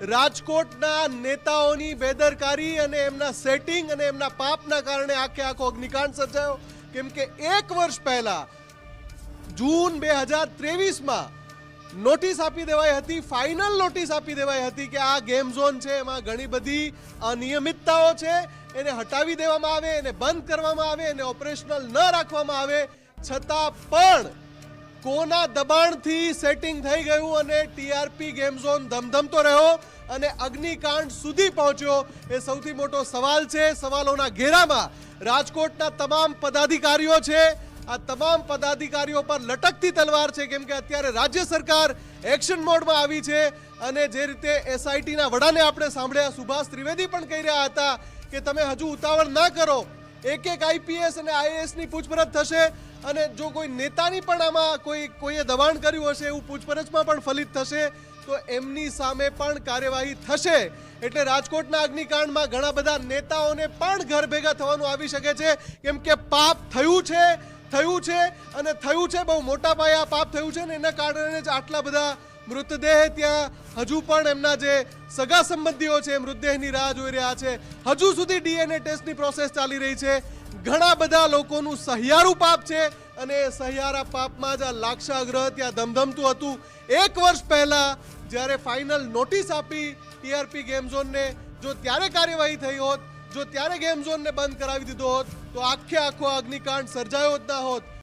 રાજકોટના નેતાઓની બેદરકારી અને એમના સેટિંગ અને એમના પાપના કારણે આખે આખો અગ્નિકાંડ સર્જાયો. કેમ કે એક વર્ષ પહેલા, જૂન બે હજાર ત્રેવીસમાં નોટિસ આપી દેવાઈ હતી ફાઇનલ નોટિસ આપી દેવાઈ હતી કે આ ગેમ ઝોન છે, એમાં ઘણી બધી અનિયમિતતાઓ છે. એને હટાવી દેવામાં આવે, એને બંધ કરવામાં આવે, એને ઓપરેશનલ ન રાખવામાં આવે. છતાં પણ કોના દબાણથી સેટિંગ થઈ ગયું અને ટીઆરપી ગેમ ઝોન ધમધમતો રહ્યો અને અગ્નિકાંડ સુધી પહોંચ્યો એ સૌથી મોટો સવાલ છે. સવાલોના ઘેરામાં રાજકોટના તમામ પદાધિકારીઓ છે. આ તમામ પદાધિકારીઓ પર લટકતી તલવાર છે કેમ કે અત્યારે રાજ્ય સરકાર એક્શન મોડમાં આવી છે અને જે રીતે એસઆઈટીના વડાને આપણે સાંભળ્યા, સુભાષ ત્રિવેદી પણ કહી રહ્યા હતા કે તમે હજુ ઉતાવળ ના કરો. એક એક આઈપીએસ અને આઈએએસની પૂછપરછ થશે અને જો કોઈ નેતાની પણ આમાં કોઈ, કોઈએ દબાણ કર્યું હશે એવું પૂછપરછમાં પણ ફલિત થશે, તો એમની સામે પણ કાર્યવાહી થશે. એટલે રાજકોટના અગ્નિકાંડમાં ઘણા બધા નેતાઓને પણ ઘર ભેગા થવાનું આવી શકે છે. કેમ કે પાપ થયું છે થયું છે અને થયું છે, બહુ મોટા પાયે આ પાપ થયું છે ને એના કારણે જ આટલા બધા મૃતદેહ ત્યાં હજુ પણ એમના જે સગા સંબંધીઓ છે મૃતદેહની રાહ જોઈ રહ્યા છે. હજુ સુધી ડીએનએ ટેસ્ટની પ્રોસેસ ચાલી રહી છે. ઘણા બધા લોકોનું સહિયારું પાપ છે અને સહિયારા પાપમાં જ આ લાક્ષાગ્રહ ત્યાં ધમધમતું હતું. એક વર્ષ પહેલાં જ્યારે ફાઇનલ નોટિસ આપી ટીઆરપી ગેમ ઝોનને, જો ત્યારે કાર્યવાહી થઈ હોત, જો ત્યારે ગેમ ઝોનને બંધ કરાવી દીધો હોત, તો આખે આખો અગ્નિકાંડ સર્જાયો જ ના હોત.